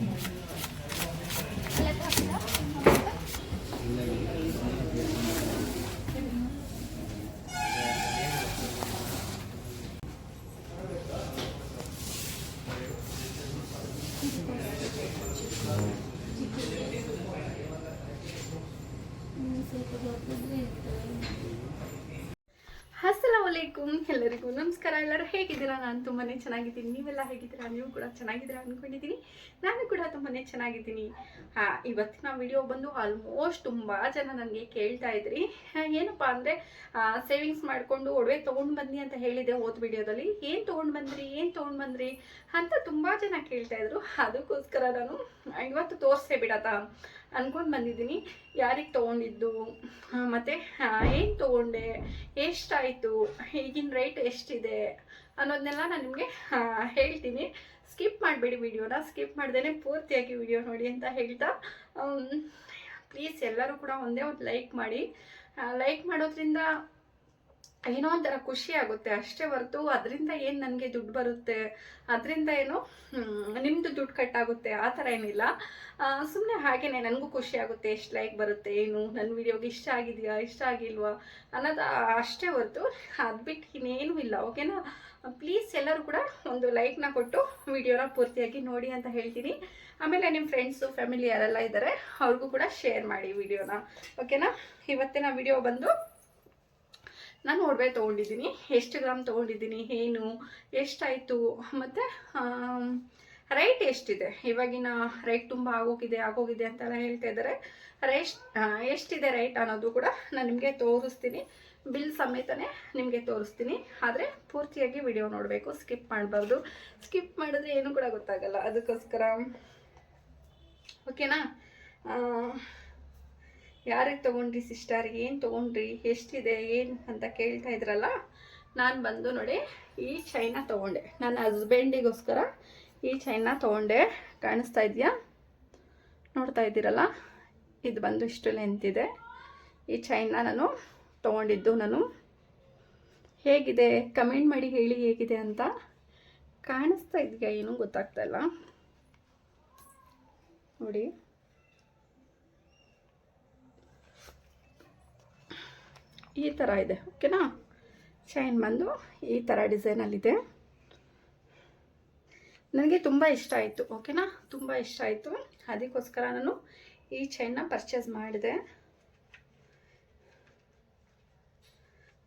Mm-hmm. ಅಸ್ಸಲಾಮಲೈಕುಮ್ ಎಲ್ಲರಿಗೂ ನಮಸ್ಕಾರ. ಎಲ್ಲರೂ ಹೇಗಿದ್ದೀರಾ? ನಾನು ತುಂಬಾ ಚೆನ್ನಾಗಿದ್ದೀನಿ. ನೀವೆಲ್ಲ ಹೇಗಿದ್ದೀರಾ? ನೀವು ಕೂಡ ಚೆನ್ನಾಗಿದ್ದೀರಾ ಅಂದ್ಕೊಂಡಿದ್ದೀನಿ ನಾನು ಕೂಡ ತುಂಬಾ ಚೆನ್ನಾಗಿದ್ದೀನಿ. ಹಾಂ, ಇವತ್ತಿನ ವಿಡಿಯೋ ಬಂದು ಆಲ್ಮೋಸ್ಟ್ ತುಂಬ ಜನ ನನಗೆ ಕೇಳ್ತಾ ಇದ್ರಿ. ಏನಪ್ಪಾ ಅಂದರೆ ಸೇವಿಂಗ್ಸ್ ಮಾಡಿಕೊಂಡು ಒಡವೆ ತೊಗೊಂಡು ಬನ್ನಿ ಅಂತ ಹೇಳಿದೆ ಹೋದ ವಿಡಿಯೋದಲ್ಲಿ ಏನು ತೊಗೊಂಡು ಬಂದ್ರಿ? ಏನು ತೊಗೊಂಡು ಬಂದ್ರಿ? ಅಂತ ತುಂಬ ಜನ ಕೇಳ್ತಾ ಇದ್ರು. ಅದಕ್ಕೋಸ್ಕರ ನಾನು ಇವತ್ತು ತೋರಿಸೇ ಬಿಡತ್ತಾ? ಅನ್ಕೊಂಡು ಬಂದಿದ್ದೀನಿ. ಯಾರಿಗೆ ತೊಗೊಂಡಿದ್ದು? ಮತ್ತು ಏನು ತೊಗೊಂಡೆ? ಎಷ್ಟಾಯಿತು? ಈಗಿನ ರೇಟ್ ಎಷ್ಟಿದೆ? ಅನ್ನೋದನ್ನೆಲ್ಲ ನಾನು ನಿಮಗೆ ಹೇಳ್ತೀನಿ. ಸ್ಕಿಪ್ ಮಾಡಬೇಡಿ ವಿಡಿಯೋನ. ಸ್ಕಿಪ್ ಮಾಡ್ದೇ ಪೂರ್ತಿಯಾಗಿ ವಿಡಿಯೋ ನೋಡಿ ಅಂತ ಹೇಳ್ತಾ. ಪ್ಲೀಸ್ ಎಲ್ಲರೂ ಕೂಡ ಒಂದೇ ಒಂದು ಲೈಕ್ ಮಾಡಿ. ಲೈಕ್ ಮಾಡೋದ್ರಿಂದ ಏನೋ ಒಂಥರ ಖುಷಿ ಆಗುತ್ತೆ. ಅಷ್ಟೇ ಹೊರತು ಅದರಿಂದ ಏನು ನನಗೆ ದುಡ್ಡು ಬರುತ್ತೆ? ಅದರಿಂದ ಏನು ನಿಮ್ಮದು ದುಡ್ಡು ಕಟ್ಟಾಗುತ್ತೆ. ಆ ಥರ ಏನಿಲ್ಲ. ಸುಮ್ಮನೆ ಹಾಗೇನೆ ನನಗೂ ಖುಷಿ ಆಗುತ್ತೆ. ಎಷ್ಟು ಲೈಕ್ ಬರುತ್ತೆ, ಏನು ನನ್ನ ವಿಡಿಯೋಗೆ ಇಷ್ಟ ಆಗಿದೆಯಾ, ಇಷ್ಟ ಆಗಿಲ್ವಾ ಅನ್ನೋದು ಅಷ್ಟೇ ಹೊರತು ಅದು ಬಿಟ್ಟು ಇನ್ನೇನೂ ಇಲ್ಲ. ಓಕೆನಾ ಪ್ಲೀಸ್ ಎಲ್ಲರೂ ಕೂಡ ಒಂದು ಲೈಕ್ನ ಕೊಟ್ಟು ವಿಡಿಯೋನ ಪೂರ್ತಿಯಾಗಿ ನೋಡಿ ಅಂತ ಹೇಳ್ತೀನಿ. ಆಮೇಲೆ ನಿಮ್ಮ ಫ್ರೆಂಡ್ಸು ಫ್ಯಾಮಿಲಿ ಯಾರೆಲ್ಲ ಇದ್ದಾರೆ ಅವ್ರಿಗೂ ಕೂಡ ಶೇರ್ ಮಾಡಿ ವಿಡಿಯೋನ. ಓಕೆನಾ ಇವತ್ತಿನ ವಿಡಿಯೋ ಬಂದು ನಾನು ಒಡವೆ ತೊಗೊಂಡಿದ್ದೀನಿ. ಎಷ್ಟು ಗ್ರಾಮ್ ತೊಗೊಂಡಿದ್ದೀನಿ, ಏನು, ಎಷ್ಟಾಯಿತು, ಮತ್ತು ರೇಟ್ ಎಷ್ಟಿದೆ? ಇವಾಗಿನ ರೇಟ್ ತುಂಬ ಆಗೋಗಿದೆ ಆಗೋಗಿದೆ ಅಂತೆಲ್ಲ ಹೇಳ್ತಾ ಇದ್ದಾರೆ. ರೈಟ್ ಎಷ್ಟಿದೆ ರೈಟ್ ಅನ್ನೋದು ಕೂಡ ನಾನು ನಿಮಗೆ ತೋರಿಸ್ತೀನಿ. ಬಿಲ್ ಸಮೇತನೇ ನಿಮಗೆ ತೋರಿಸ್ತೀನಿ. ಆದರೆ ಪೂರ್ತಿಯಾಗಿ ವಿಡಿಯೋ ನೋಡಬೇಕು ಸ್ಕಿಪ್ ಮಾಡಬಾರ್ದು. ಸ್ಕಿಪ್ ಮಾಡಿದ್ರೆ ಏನು ಕೂಡ ಗೊತ್ತಾಗಲ್ಲ. ಅದಕ್ಕೋಸ್ಕರ ಓಕೆನಾ ಯಾರಿಗೆ ತೊಗೊಂಡ್ರಿ ಸಿಸ್ಟರ್ ಏನು ತೊಗೊಂಡ್ರಿ? ಎಷ್ಟಿದೆ? ಏನು ಅಂತ ಕೇಳ್ತಾ ಇದ್ರಲ್ಲ? ನಾನು ಬಂದು ನೋಡಿ, ಈ ಚೈನ ತೊಗೊಂಡೆ. ನನ್ನ ಹಸ್ಬೆಂಡಿಗೋಸ್ಕರ ಈ ಚೈನ ತೊಗೊಂಡೆ. ಕಾಣಿಸ್ತಾ ಇದೆಯಾ? ನೋಡ್ತಾ ಇದ್ದೀರಲ್ಲ? ಇದು ಬಂದು ಇಷ್ಟು ಲೆಂತ್ ಇದೆ. ಈ ಚೈನ ನಾನು ತೊಗೊಂಡಿದ್ದು ನಾನು. ಹೇಗಿದೆ? ಕಮೆಂಟ್ ಮಾಡಿ ಹೇಳಿ ಹೇಗಿದೆ ಅಂತ. ಕಾಣಿಸ್ತಾ ಇದೆಯಾ? ಏನೂ ಗೊತ್ತಾಗ್ತಾ ಇಲ್ಲ. ನೋಡಿ. ಈ ಥರ ಇದೆ ಓಕೆನಾ ಚೈನ್ ಬಂದು ಈ ಥರ ಡಿಸೈನಲ್ಲಿದೆ ನನಗೆ ತುಂಬ ಇಷ್ಟ ಆಯಿತು ಓಕೆನಾ ತುಂಬ ಇಷ್ಟ ಆಯಿತು. ಅದಕ್ಕೋಸ್ಕರ ನಾನು ಈ ಚೈನ್ನ ಪರ್ಚೇಸ್ ಮಾಡಿದೆ.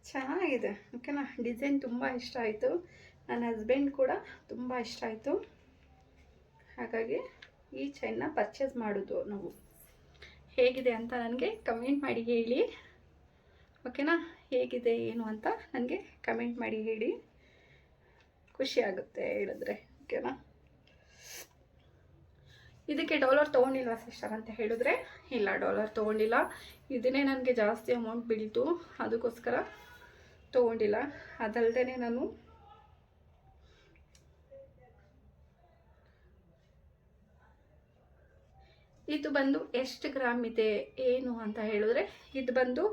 ಚೆನ್ನಾಗಿದೆ ಓಕೆನಾ ಡಿಸೈನ್ ತುಂಬ ಇಷ್ಟ ಆಯಿತು. ನನ್ನ ಹಸ್ಬೆಂಡ್ ಕೂಡ ತುಂಬ ಇಷ್ಟ ಆಯಿತು. ಹಾಗಾಗಿ ಈ ಚೈನ್ನ ಪರ್ಚೇಸ್ ಮಾಡೋದು ನಾವು. ಹೇಗಿದೆ ಅಂತ ನನಗೆ ಕಮೆಂಟ್ ಮಾಡಿ ಹೇಳಿ. ಓಕೆನಾ? ಹೇಗಿದೆ, ಏನು ಅಂತ ನನಗೆ ಕಮೆಂಟ್ ಮಾಡಿ ಹೇಳಿ. ಖುಷಿ ಆಗುತ್ತೆ ಹೇಳಿದ್ರೆ, ಓಕೆನಾ? ಇದಕ್ಕೆ ಡಾಲರ್ ತೊಗೊಂಡಿಲ್ವಾ ಸಿಸ್ಟರ್ ಅಂತ ಹೇಳಿದ್ರೆ, ಇಲ್ಲ, ಡಾಲರ್ ತೊಗೊಂಡಿಲ್ಲ. ಇದನ್ನೇ ನನಗೆ ಜಾಸ್ತಿ ಅಮೌಂಟ್ ಬೀಳ್ತು, ಅದಕ್ಕೋಸ್ಕರ ತೊಗೊಂಡಿಲ್ಲ. ಅದಲ್ಲದೆ ನಾನು ಇದು ಬಂದು ಎಷ್ಟು ಗ್ರಾಮ್ ಇದೆ, ಏನು ಅಂತ ಹೇಳಿದ್ರೆ, ಇದು ಬಂದು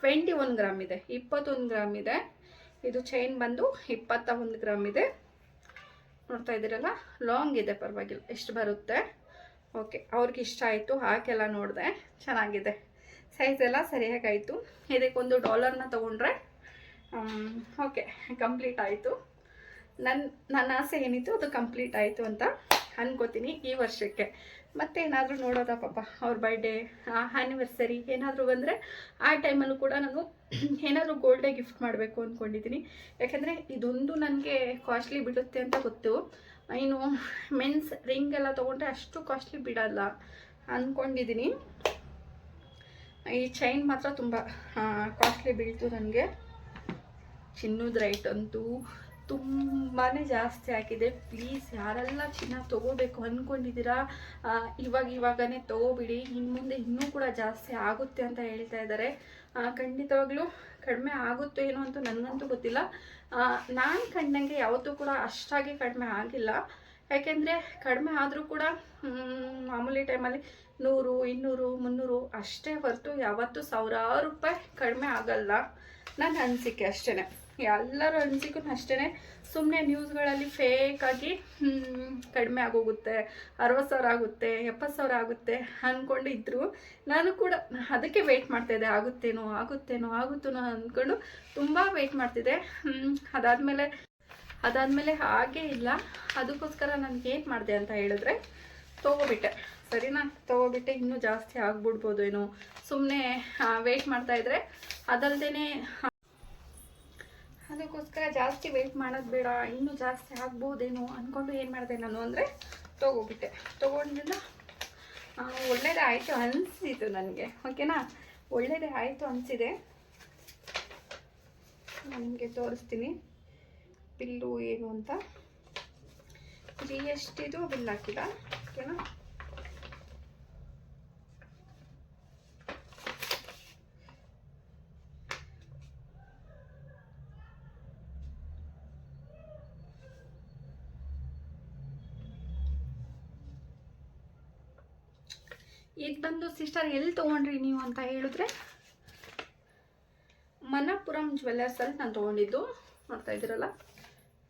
ಟ್ವೆಂಟಿ ಒನ್ ಗ್ರಾಮ್ ಇದೆ, ಇಪ್ಪತ್ತೊಂದು ಗ್ರಾಮ್ ಇದೆ. ಇದು ಚೈನ್ ಬಂದು ಇಪ್ಪತ್ತ ಒಂದು ಗ್ರಾಮ್ ಇದೆ. ನೋಡ್ತಾ ಇದ್ದೀರಲ್ಲ ಲಾಂಗ್ ಇದೆ, ಪರವಾಗಿಲ್ಲ, ಎಷ್ಟು ಬರುತ್ತೆ? ಓಕೆ ಅವ್ರಿಗೆ ಇಷ್ಟ ಆಯಿತು ಹಾಕೆಲ್ಲ ನೋಡಿದೆ, ಚೆನ್ನಾಗಿದೆ. ಸೈಜ್ ಎಲ್ಲ ಸರಿಯಾಗಾಯಿತು ಇದಕ್ಕೊಂದು ಡಾಲರ್ನ ತೊಗೊಂಡ್ರೆ ಓಕೆ ಕಂಪ್ಲೀಟ್ ಆಯಿತು. ನನ್ನ ನನ್ನ ಆಸೆ ಏನಿತ್ತು, ಅದು ಕಂಪ್ಲೀಟ್ ಆಯಿತು ಅಂತ ಅನ್ಕೋತೀನಿ ಈ ವರ್ಷಕ್ಕೆ. ಮತ್ತೇನಾದರೂ ನೋಡೋದ ಪಾಪ ಅವ್ರ ಬರ್ಡೇ ಆ್ಯನಿವರ್ಸರಿ ಏನಾದರೂ ಬಂದರೆ ಆ ಟೈಮಲ್ಲೂ ಕೂಡ ನಾನು ಏನಾದರೂ ಗೋಲ್ಡೇ ಗಿಫ್ಟ್ ಮಾಡಬೇಕು ಅಂದ್ಕೊಂಡಿದ್ದೀನಿ ಯಾಕೆಂದರೆ ಇದೊಂದು ನನಗೆ ಕಾಸ್ಟ್ಲಿ ಬಿಡುತ್ತೆ ಅಂತ ಗೊತ್ತು. ಇನ್ನು ಮೆನ್ಸ್ ರಿಂಗ್ ಎಲ್ಲ ತೊಗೊಂಡ್ರೆ ಅಷ್ಟು ಕಾಸ್ಟ್ಲಿ ಬಿಡಲ್ಲ ಅಂದ್ಕೊಂಡಿದ್ದೀನಿ ಈ ಚೈನ್ ಮಾತ್ರ ತುಂಬ ಕಾಸ್ಟ್ಲಿ ಬೀಳ್ತು ನನಗೆ. ಚಿನ್ನದ ರೈಟ್ ಅಂತೂ. ತುಂಬಾ ಜಾಸ್ತಿ ಆಗಿದೆ. ಪ್ಲೀಸ್ ಯಾರೆಲ್ಲ ಚಿನ್ನ ತೊಗೋಬೇಕು ಅಂದ್ಕೊಂಡಿದ್ದೀರಾ ಇವಾಗ ಇವಾಗನೇ ತೊಗೋಬಿಡಿ. ಇನ್ನು ಮುಂದೆ ಇನ್ನೂ ಕೂಡ ಜಾಸ್ತಿ ಆಗುತ್ತೆ ಅಂತ ಹೇಳ್ತಾ ಇದ್ದಾರೆ. ಖಂಡಿತವಾಗ್ಲೂ ಕಡಿಮೆ ಆಗುತ್ತೋ ಏನೋ ಅಂತ ನನಗಂತೂ ಗೊತ್ತಿಲ್ಲ. ನಾನು ಕಂಡಂಗೆ ಯಾವತ್ತೂ ಕೂಡ ಅಷ್ಟಾಗಿ ಕಡಿಮೆ ಆಗಿಲ್ಲ. ಯಾಕೆಂದರೆ ಕಡಿಮೆ ಆದರೂ ಕೂಡ ಮಾಮೂಲಿ ಟೈಮಲ್ಲಿ ನೂರು, ಇನ್ನೂರು, ಮುನ್ನೂರು ಅಷ್ಟೇ ಹೊರತು ಯಾವತ್ತೂ ಸಾವಿರಾರು ರೂಪಾಯಿ ಕಡಿಮೆ ಆಗಲ್ಲ. ನನ್ನ ಅನಿಸಿಕೆ ಅಷ್ಟೇ ಎಲ್ಲರೂ ಅನ್ಸಿಗೂ ಅಷ್ಟೇ ಸುಮ್ಮನೆ ನ್ಯೂಸ್ಗಳಲ್ಲಿ ಫೇಕಾಗಿ ಕಡಿಮೆ ಆಗೋಗುತ್ತೆ, ಅರವತ್ತು ಸಾವಿರ ಆಗುತ್ತೆ, ಎಪ್ಪತ್ತು ಸಾವಿರ ಆಗುತ್ತೆ ಅಂದ್ಕೊಂಡು ಇದ್ರು. ನಾನು ಕೂಡ ಅದಕ್ಕೆ ವೆಯ್ಟ್ ಮಾಡ್ತಾಯಿದ್ದೆ ಆಗುತ್ತೇನೋ ಆಗುತ್ತೇನೋ ಆಗುತ್ತೇನೋ ಅಂದ್ಕೊಂಡು ತುಂಬ ವೆಯ್ಟ್ ಮಾಡ್ತಿದ್ದೆ. ಅದಾದಮೇಲೆ ಅದಾದಮೇಲೆ ಹಾಗೇ ಇಲ್ಲ. ಅದಕ್ಕೋಸ್ಕರ ನನಗೆ ಏನು ಮಾಡಿದೆ ಅಂತ ಹೇಳಿದ್ರೆ ತೊಗೊಬಿಟ್ಟೆ. ಸರಿನಾ? ತೊಗೊಬಿಟ್ಟೆ. ಇನ್ನೂ ಜಾಸ್ತಿ ಆಗ್ಬಿಡ್ಬೋದು ಏನೋ ಸುಮ್ಮನೆ ವೆಯ್ಟ್ ಮಾಡ್ತಾಯಿದ್ರೆ ಅದಲ್ಲದೆ ಅದಕ್ಕೋಸ್ಕರ ಜಾಸ್ತಿ ವೆಯ್ಟ್ ಮಾಡೋದು ಬೇಡ, ಇನ್ನೂ ಜಾಸ್ತಿ ಆಗ್ಬೋದೇನೋ ಅಂದ್ಕೊಂಡು ಏನು ಮಾಡಿದೆ ನಾನು ಅಂದರೆ ತೊಗೊಬಿಟ್ಟೆ. ತೊಗೊಂಡಿಂದ ಒಳ್ಳೇದೇ ಆಯಿತು ಅನಿಸಿತು ನನಗೆ. ಓಕೆನಾ ಒಳ್ಳೇದೇ ಆಯಿತು ಅನಿಸಿದೆ. ನಿಮಗೆ ತೋರಿಸ್ತೀನಿ. ಬಿಲ್ಲು ಏನು ಅಂತ. ಜಿ ಎಸ್ ಟಿದು ಬಿಲ್ ಹಾಕಿಲ್ಲ ಓಕೆನಾ ಇದು ಬಂದು ಸಿಸ್ಟರ್ ಎಲ್ಲಿ ತೊಗೊಂಡ್ರಿ ನೀವು ಅಂತ ಹೇಳಿದ್ರೆ? ಮನಪುರಂ ಜ್ಯುವೆಲ್ಲರ್ಸಲ್ಲಿ ನಾನು ತೊಗೊಂಡಿದ್ದು. ನೋಡ್ತಾ ಇದ್ದೀರಲ್ಲ?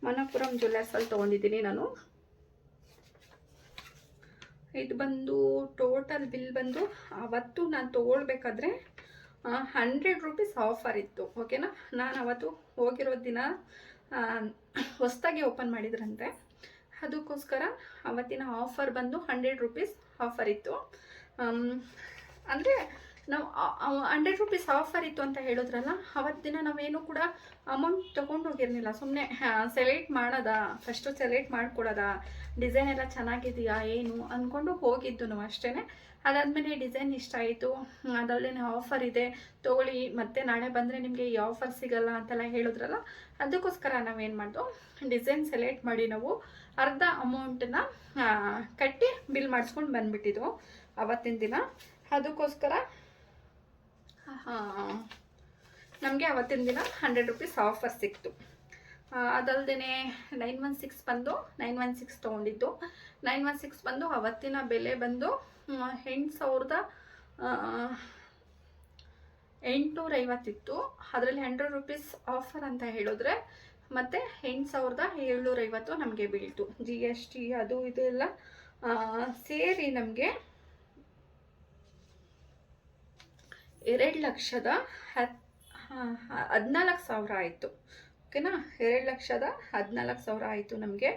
ಮನಪುರಂ ಜ್ಯುವೆಲ್ಲರ್ಸಲ್ಲಿ ತೊಗೊಂಡಿದ್ದೀನಿ ನಾನು. ಇದು ಬಂದು ಟೋಟಲ್ ಬಿಲ್ ಬಂದು ಅವತ್ತು ನಾನು ತೊಗೊಳ್ಬೇಕಾದ್ರೆ ಹಂಡ್ರೆಡ್ ರುಪೀಸ್ ಆಫರ್ ಇತ್ತು. ಓಕೆನಾ ನಾನು ಅವತ್ತು ಹೋಗಿರೋ ದಿನ ಹೊಸದಾಗಿ ಓಪನ್ ಮಾಡಿದ್ರಂತೆ. ಅದಕ್ಕೋಸ್ಕರ ಅವತ್ತಿನ ಆಫರ್ ಬಂದು ಹಂಡ್ರೆಡ್ ರುಪೀಸ್ ಆಫರ್ ಇತ್ತು. ಅಂದರೆ ನಾವು ಹಂಡ್ರೆಡ್ ರುಪೀಸ್ ಆಫರ್ ಇತ್ತು ಅಂತ ಹೇಳಿದ್ರಲ್ಲ, ಅವತ್ತಿನ ನಾವೇನು ಕೂಡ ಅಮೌಂಟ್ ತೊಗೊಂಡು ಹೋಗಿರ್ಲಿಲ್ಲ. ಸುಮ್ಮನೆ ಸೆಲೆಕ್ಟ್ ಮಾಡೋದಾ ಫಸ್ಟು ಸೆಲೆಕ್ಟ್ ಮಾಡ್ಕೊಡೋದ ಡಿಸೈನ್ ಎಲ್ಲ ಚೆನ್ನಾಗಿದೆಯಾ, ಏನು ಅಂದ್ಕೊಂಡು ಹೋಗಿದ್ದು ನಾವು ಅಷ್ಟೇ ಅದಾದಮೇಲೆ ಡಿಸೈನ್ ಇಷ್ಟ ಆಯಿತು ಅದರಲ್ಲೇ ಆಫರ್ ಇದೆ, ತೊಗೊಳ್ಳಿ, ಮತ್ತೆ ನಾಳೆ ಬಂದರೆ ನಿಮಗೆ ಈ ಆಫರ್ ಸಿಗಲ್ಲ ಅಂತೆಲ್ಲ ಹೇಳಿದ್ರಲ್ಲ, ಅದಕ್ಕೋಸ್ಕರ ನಾವೇನು ಮಾಡ್ದು ಡಿಸೈನ್ ಸೆಲೆಕ್ಟ್ ಮಾಡಿ ನಾವು ಅರ್ಧ ಅಮೌಂಟನ್ನ ಕಟ್ಟಿ ಬಿಲ್ ಮಾಡಿಸ್ಕೊಂಡು ಬಂದುಬಿಟ್ಟಿದ್ವು. ಅವತ್ತಿನ ದಿನ. ಅದಕ್ಕೋಸ್ಕರ ನಮಗೆ ಅವತ್ತಿನ ದಿನ ಹಂಡ್ರೆಡ್ ರುಪೀಸ್ ಆಫರ್ ಸಿಕ್ತು. ಅದಲ್ಲದೆ ನೈನ್ ಒನ್ ಸಿಕ್ಸ್ ಬಂದು ನೈನ್ ಒನ್ ಸಿಕ್ಸ್ ತೊಗೊಂಡಿದ್ದು. ನೈನ್ ಒನ್ ಸಿಕ್ಸ್ ಬಂದು ಅವತ್ತಿನ ಬೆಲೆ ಬಂದು ಎಂಟು ಸಾವಿರದ ಎಂಟುನೂರ ಐವತ್ತಿತ್ತು. ಅದರಲ್ಲಿ ಹಂಡ್ರೆಡ್ ರುಪೀಸ್ ಆಫರ್ ಅಂತ ಹೇಳಿದ್ರೆ, ಮತ್ತು ಎಂಟು ಸಾವಿರದ ಏಳ್ನೂರೈವತ್ತು ನಮಗೆ ಬೀಳ್ತು. ಜಿ ಎಸ್ ಟಿ ಅದು ಇದು ಎಲ್ಲ ಸೇರಿ ನಮಗೆ ಎರಡು ಲಕ್ಷದ ಹದಿನಾಲ್ಕು ಸಾವಿರ ಆಯಿತು. ಓಕೆನಾ? ಎರಡು ಲಕ್ಷದ ಹದಿನಾಲ್ಕು ಸಾವಿರ ಆಯಿತು ನಮಗೆ.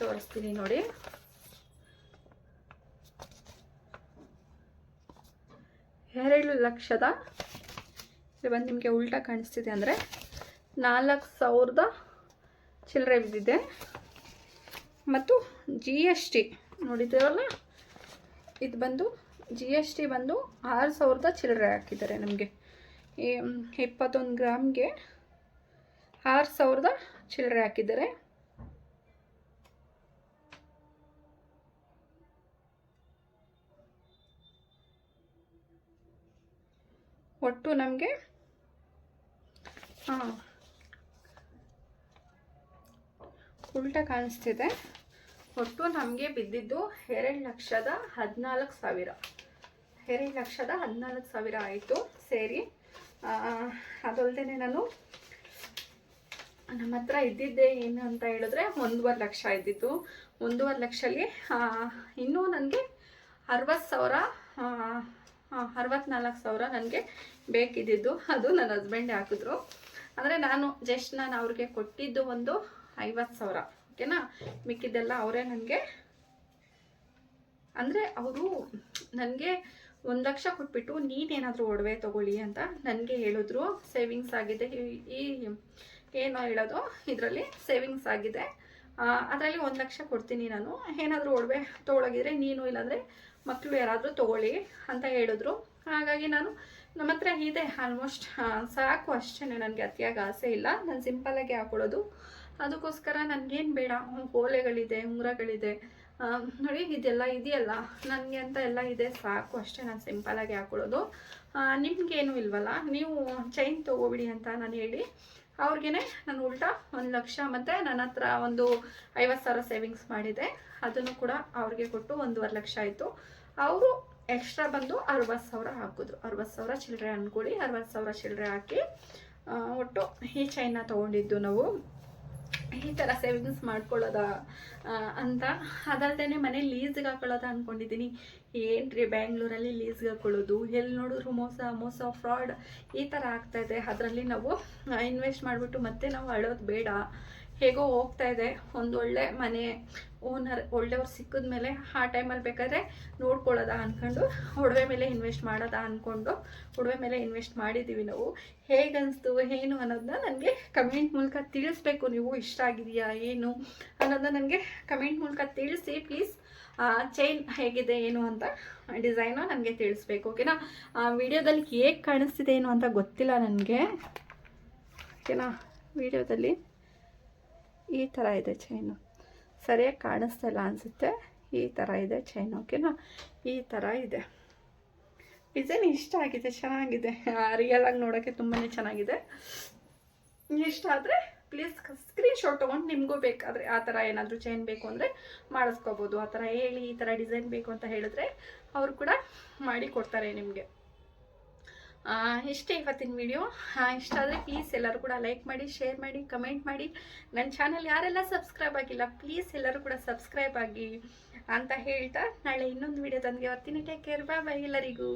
ತೋರಿಸ್ತೀನಿ ನೋಡಿ. ಎರಡು ಲಕ್ಷದ ಬಂದು ನಿಮಗೆ ಉಲ್ಟಾ ಕಾಣಿಸ್ತಿದೆ ಅಂದರೆ ನಾಲ್ಕು ಸಾವಿರದ ಚಿಲ್ಲರೆ ಬಿದ್ದಿದೆ. ಮತ್ತು ಜಿ ಎಸ್ ಟಿ ನೋಡಿದ್ದೀರಲ್ಲ? ಇದು ಬಂದು ಜಿ ಎಸ್ ಟಿ ಬಂದು ಆರು ಸಾವಿರದ ಚಿಲ್ಲರೆ ಹಾಕಿದ್ದಾರೆ ನಮಗೆ. ಇಪ್ಪತ್ತೊಂದು ಗ್ರಾಮ್ಗೆ ಆರು ಸಾವಿರದ ಚಿಲ್ಲರೆ ಹಾಕಿದ್ದಾರೆ. ಒಟ್ಟು ನಮಗೆ, ಹಾಂ, ಉಲ್ಟಾ ಕಾಣಿಸ್ತಿದೆ. ಒಟ್ಟು ನಮಗೆ ಬಿದ್ದಿದ್ದು ಎರಡು ಲಕ್ಷದ ಹದಿನಾಲ್ಕು ಸಾವಿರ. ಎರಡು ಲಕ್ಷದ ಹದಿನಾಲ್ಕು ಸಾವಿರ ಆಯಿತು ಸೇರಿ. ಅದಲ್ಲದೆ ನಾನು ನಮ್ಮ ಹತ್ರ ಇದ್ದಿದ್ದೆ ಏನು ಅಂತ ಹೇಳಿದ್ರೆ ಒಂದೂವರೆ ಲಕ್ಷ ಇದ್ದಿತ್ತು. ಒಂದೂವರೆ ಲಕ್ಷಲ್ಲಿ ಇನ್ನೂ ನನಗೆ ಅರವತ್ತು ಸಾವಿರ ಅರವತ್ನಾಲ್ಕು ಸಾವಿರ ನನಗೆ ಬೇಕಿದ್ದಿದ್ದು. ಅದು ನನ್ನ ಹಸ್ಬೆಂಡೇ ಹಾಕಿದ್ರು. ಅಂದರೆ ನಾನು ಜಸ್ಟ್ ನಾನು ಅವ್ರಿಗೆ ಕೊಟ್ಟಿದ್ದು ಒಂದು ಐವತ್ತು ಸಾವಿರ. ಓಕೆನಾ? ಮಿಕ್ಕಿದ್ದೆಲ್ಲ ಅವರೇ ನನಗೆ ಅಂದರೆ ಅವರು ನನಗೆ ಒಂದು ಲಕ್ಷ ಕೊಟ್ಬಿಟ್ಟು ನೀನೇನಾದರೂ ಒಡವೆ ತೊಗೊಳ್ಳಿ ಅಂತ ನನಗೆ ಹೇಳಿದ್ರು. ಸೇವಿಂಗ್ಸ್ ಆಗಿದೆ. ಈ ಏನು ಹೇಳೋದು, ಇದರಲ್ಲಿ ಸೇವಿಂಗ್ಸ್ ಆಗಿದೆ. ಅದರಲ್ಲಿ ಒಂದು ಲಕ್ಷ ಕೊಡ್ತೀನಿ ನಾನು. ಏನಾದರೂ ಒಡವೆ ತೊಗೊಳಗಿದ್ರೆ ನೀನು ಇಲ್ಲಾಂದರೆ ಮಕ್ಕಳು ಯಾರಾದರೂ ತೊಗೊಳ್ಳಿ ಅಂತ ಹೇಳಿದ್ರು. ಹಾಗಾಗಿ ನಾನು ನಮ್ಮ ಹತ್ರ ಇದೆ ಆಲ್ಮೋಸ್ಟ್ ಸಾಕು ಅಷ್ಟೇ ನನಗೆ ಅತಿಯಾಗಿ ಆಸೆ ಇಲ್ಲ. ನಾನು ಸಿಂಪಲಾಗಿ ಹಾಕೊಳ್ಳೋದು. ಅದಕ್ಕೋಸ್ಕರ ನನಗೇನು ಬೇಡ. ಓಲೆಗಳಿದೆ ಉಂಗುರಗಳಿದೆ ನೋಡಿ, ಇದೆಲ್ಲ ಇದೆಯಲ್ಲ. ನನಗೆ ಅಂತ ಎಲ್ಲ ಇದೆ, ಸಾಕು. ಅಷ್ಟೇ ನಾನು ಸಿಂಪಲಾಗಿ ಹಾಕೊಳ್ಳೋದು. ನಿಮಗೇನು ಇಲ್ವಲ್ಲ, ನೀವು ಚೈನ್ ತಗೋಬಿಡಿ ಅಂತ ನಾನು ಹೇಳಿ. ಅವ್ರಿಗೇ ನಾನು ಉಲ್ಟಾ ಒಂದು ಲಕ್ಷ ಮತ್ತು ನನ್ನ ಹತ್ರ ಒಂದು ಐವತ್ತು ಸಾವಿರ ಸೇವಿಂಗ್ಸ್ ಮಾಡಿದೆ. ಅದನ್ನು ಕೂಡ ಅವ್ರಿಗೆ ಕೊಟ್ಟು ಒಂದೂವರೆ ಲಕ್ಷ ಆಯಿತು. ಅವರು ಎಕ್ಸ್ಟ್ರಾ ಬಂದು ಅರವತ್ತು ಸಾವಿರ ಹಾಕಿದ್ರು. ಅರವತ್ತು ಸಾವಿರ ಚಿಲ್ಲರೆ ಅಂದ್ಕೊಳ್ಳಿ ಅರವತ್ತು ಸಾವಿರ ಚಿಲ್ಲರೆ ಹಾಕಿ ಒಟ್ಟು ಈ ಚೈನ ತೊಗೊಂಡಿದ್ದು ನಾವು. ಈ ಥರ ಸೇವಿಂಗ್ಸ್ ಮಾಡ್ಕೊಳ್ಳೋದ ಅಂತ. ಅದಲ್ದೇ ಮನೆ ಲೀಸ್ಗೆ ಹಾಕೊಳ್ಳೋದ ಅಂದ್ಕೊಂಡಿದ್ದೀನಿ ಏನ್ರಿ ಬ್ಯಾಂಗ್ಳೂರಲ್ಲಿ ಲೀಸ್ಗೆ ಹಾಕೊಳ್ಳೋದು? ಎಲ್ಲಿ ನೋಡಿದ್ರು ಮೋಸ ಮೋಸ ಫ್ರಾಡ್ ಈ ಥರ ಆಗ್ತಾಯಿದೆ ಅದರಲ್ಲಿ ನಾವು ಇನ್ವೆಸ್ಟ್ ಮಾಡಿಬಿಟ್ಟು ಮತ್ತೆ ನಾವು ಅಳೋದು ಬೇಡ. ಹೇಗೋ ಹೋಗ್ತಾ ಇದೆ. ಒಂದು ಒಳ್ಳೆ ಮನೆ ಓನರ್ ಒಳ್ಳೆಯವ್ರು ಸಿಕ್ಕಿದ ಮೇಲೆ ಆ ಟೈಮಲ್ಲಿ ಬೇಕಾದ್ರೆ ನೋಡ್ಕೊಳ್ಳೋದ ಅಂದ್ಕೊಂಡು ಒಡವೆ ಮೇಲೆ ಇನ್ವೆಸ್ಟ್ ಮಾಡೋದ ಅಂದ್ಕೊಂಡು ಒಡವೆ ಮೇಲೆ ಇನ್ವೆಸ್ಟ್ ಮಾಡಿದ್ದೀವಿ ನಾವು. ಹೇಗೆ ಅನಿಸ್ತು ಏನು ಅನ್ನೋದನ್ನ ನನಗೆ ಕಮೆಂಟ್ ಮೂಲಕ ತಿಳಿಸ್ಬೇಕು. ನೀವು ಇಷ್ಟ ಆಗಿದೆಯಾ ಏನು ಅನ್ನೋದನ್ನ ನನಗೆ ಕಮೆಂಟ್ ಮೂಲಕ ತಿಳಿಸಿ ಪ್ಲೀಸ್ ಚೈನ್ ಹೇಗಿದೆ, ಏನು ಅಂತ ಡಿಸೈನು ನನಗೆ ತಿಳಿಸ್ಬೇಕು ಓಕೆನಾ ವಿಡಿಯೋದಲ್ಲಿ ಹೇಗೆ ಕಾಣಿಸ್ತಿದೆ, ಏನು ಅಂತ ಗೊತ್ತಿಲ್ಲ ನನಗೆ. ಓಕೆನಾ ವಿಡಿಯೋದಲ್ಲಿ ಈ ಥರ ಇದೆ ಚೈನು ಸರಿಯಾಗಿ ಕಾಣಿಸ್ತಾ ಇಲ್ಲ ಅನಿಸುತ್ತೆ. ಈ ಥರ ಇದೆ ಚೈನ್ ಓಕೆನಾ ಈ ಥರ ಇದೆ. ಡಿಸೈನ್ ಇಷ್ಟ ಆಗಿದೆ, ಚೆನ್ನಾಗಿದೆ. ರಿಯಲಾಗಿ ನೋಡೋಕ್ಕೆ ತುಂಬಾ ಚೆನ್ನಾಗಿದೆ. ಇಷ್ಟ ಆದರೆ ಪ್ಲೀಸ್ ಸ್ಕ್ರೀನ್ ಶಾಟ್ ತೊಗೊಂಡು ನಿಮಗೂ ಬೇಕಾದರೆ ಆ ಥರ ಏನಾದರೂ ಚೈನ್ ಬೇಕು ಅಂದರೆ ಮಾಡಿಸ್ಕೋಬೋದು. ಆ ಥರ ಹೇಳಿ, ಈ ಥರ ಡಿಸೈನ್ ಬೇಕು ಅಂತ ಹೇಳಿದ್ರೆ ಅವರು ಕೂಡ ಮಾಡಿ ಕೊಡ್ತಾರೆ ನಿಮಗೆ. ಇಷ್ಟೇ ಇವತ್ತಿನ ವಿಡಿಯೋ ಇಷ್ಟ ಆದರೆ ಪ್ಲೀಸ್ ಎಲ್ಲರೂ ಕೂಡ ಲೈಕ್ ಮಾಡಿ ಶೇರ್ ಮಾಡಿ ಕಮೆಂಟ್ ಮಾಡಿ. ನನ್ನ ಚಾನಲ್ ಯಾರೆಲ್ಲ ಸಬ್ಸ್ಕ್ರೈಬ್ ಆಗಿಲ್ಲ ಪ್ಲೀಸ್ ಎಲ್ಲರೂ ಕೂಡ ಸಬ್ಸ್ಕ್ರೈಬ್ ಆಗಿ ಅಂತ ಹೇಳ್ತಾ ನಾಳೆ ಇನ್ನೊಂದು ವಿಡಿಯೋ ತಂದು ಬರ್ತೀನಿ ಟೇಕ್ ಕೇರ್ ಬಾಯ್ ಬಾಯ್ ಎಲ್ಲರಿಗೂ.